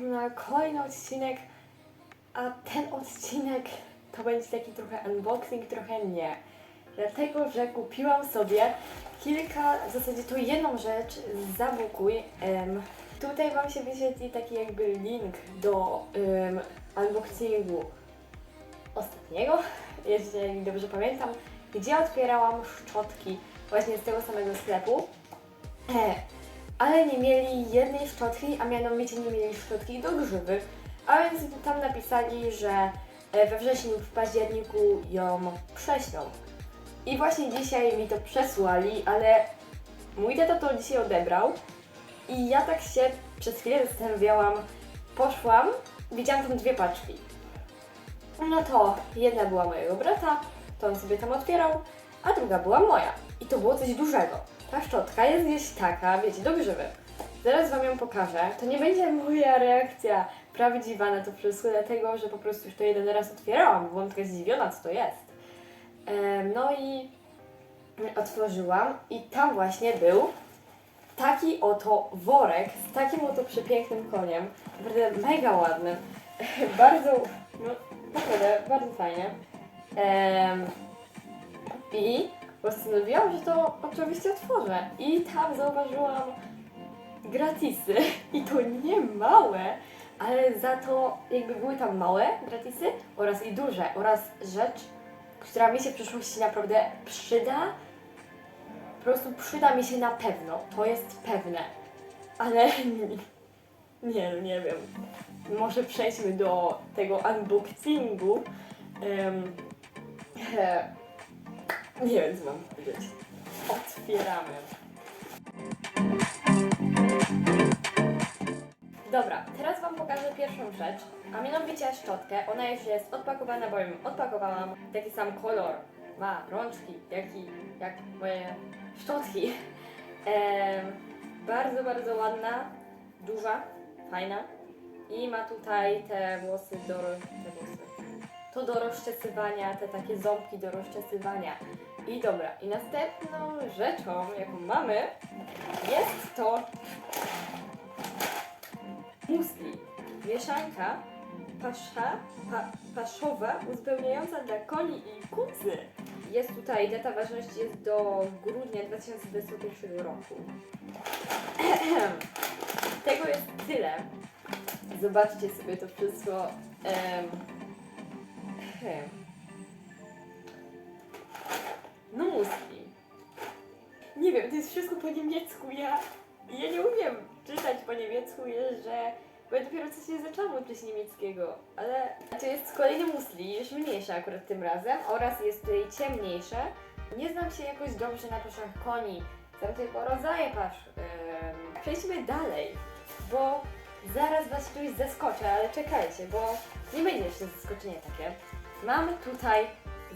na kolejny odcinek, a ten odcinek to będzie taki trochę unboxing, trochę nie. Dlatego, że kupiłam sobie kilka, w zasadzie to jedną rzecz z Zabukuj. Em, tutaj Wam się wyświetli taki jakby link do em, unboxingu ostatniego, jeżeli dobrze pamiętam, gdzie otwierałam szczotki właśnie z tego samego sklepu. E, ale nie mieli jednej szczotki, a mianowicie nie mieli szczotki do grzyby. A więc tam napisali, że e, we wrześniu w październiku ją prześlą. I właśnie dzisiaj mi to przesłali, ale mój tata to dzisiaj odebrał. I ja tak się przez chwilę zastanawiałam, poszłam, widziałam tam dwie paczki. No to jedna była mojego brata, to on sobie tam otwierał, a druga była moja. I to było coś dużego. Ta szczotka jest gdzieś taka, wiecie, do grzyby. Zaraz Wam ją pokażę. To nie będzie moja reakcja prawdziwa na to wszystko, dlatego że po prostu już to jeden raz otwierałam. Byłam taka zdziwiona, co to jest. No i otworzyłam i tam właśnie był taki oto worek z takim oto przepięknym koniem. Naprawdę mega ładny. bardzo, no naprawdę, bardzo fajnie. I postanowiłam, że to oczywiście otworzę. I tam zauważyłam gratisy. I to nie małe, ale za to jakby były tam małe gratisy oraz i duże. Oraz rzecz, która mi się w przyszłości naprawdę przyda. Po prostu przyda mi się na pewno. To jest pewne. Ale nie, no nie wiem. Może przejdźmy do tego unboxingu. E, nie wiem, co mam powiedzieć. Otwieramy. Dobra, teraz Wam pokażę pierwszą rzecz, a mianowicie szczotkę. Ona już jest odpakowana, bo ją odpakowałam. Taki sam kolor ma rączki, jak, i, jak moje szczotki. Bardzo, bardzo ładna, duża, fajna. I ma tutaj te włosy do... te włosy. To do rozczesywania, te takie ząbki do rozczesywania. I dobra, i następną rzeczą, jaką mamy, jest to musli. Mieszanka pasza, pa, paszowa uzupełniająca dla koni i kucy. Jest tutaj, data ważności jest do grudnia 2021 roku. Tego jest tyle. Zobaczcie sobie to wszystko. Em, Hem. No musli. Nie wiem, to jest wszystko po niemiecku. Ja, ja nie umiem czytać po niemiecku, że bo ja dopiero co się zaczęłam uczyć niemieckiego, ale to jest kolejny musli, już mniejsze akurat tym razem oraz jest tutaj ciemniejsze. Nie znam się jakoś dobrze na paszach koni, znam tylko rodzaje pasz. Przejdźmy dalej, bo zaraz Was czymś zaskoczę, ale czekajcie, bo nie będzie jeszcze zaskoczenie takie. Mamy tutaj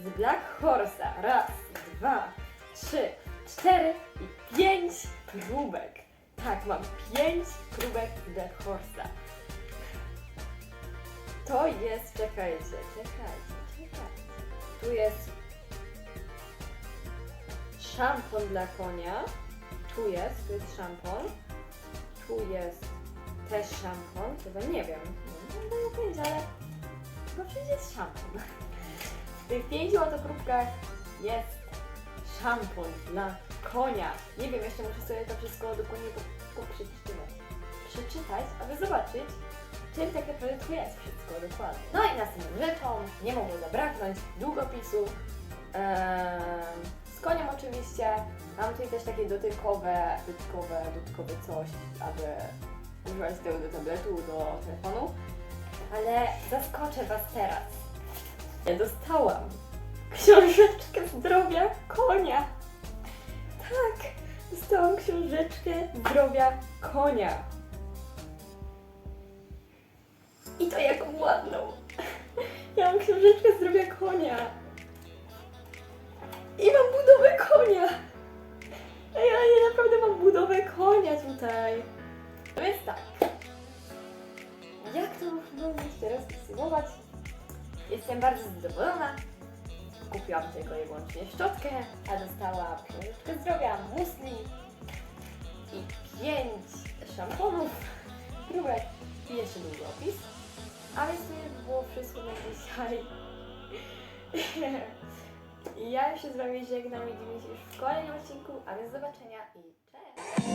z Black Horse'a raz, dwa, trzy, cztery i pięć próbek. Tak, mam pięć próbek z Black Horse'a. To jest, czekajcie, czekajcie, czekajcie. Tu jest szampon dla konia. Tu jest, tu jest szampon. Tu jest też szampon, chyba nie wiem. Nie mam pojęcia, ale chyba wszędzie jest szampon. Tych pięciu oto próbkach jest szampon dla konia. Nie wiem, jeszcze muszę sobie to wszystko dokładnie po, po przeczytać. Aby zobaczyć, czym tak naprawdę jest wszystko dokładnie. No i następną rzeczą, nie mogło zabraknąć długopisu. Eee, z koniem oczywiście. Mam tutaj też takie dotykowe, dotykowe, dotykowe coś, aby używać tego do tabletu, do telefonu. Ale zaskoczę Was teraz. Ja dostałam książeczkę zdrowia konia. Tak, dostałam książeczkę zdrowia konia. I to jaką ładną. Ja mam książeczkę zdrowia konia. I mam budowę konia. Ale ja naprawdę mam budowę konia tutaj. To jest tak. Jak to można teraz podsumować? Jestem bardzo zadowolona. Kupiłam tylko i wyłącznie szczotkę, a dostałam książeczkę zdrowia, musli i pięć szamponów, próbek i jeszcze długopis. A więc to było wszystko na dzisiaj. I ja już się z Wami żegnam, widzimy się już w kolejnym odcinku, a więc do zobaczenia i cześć!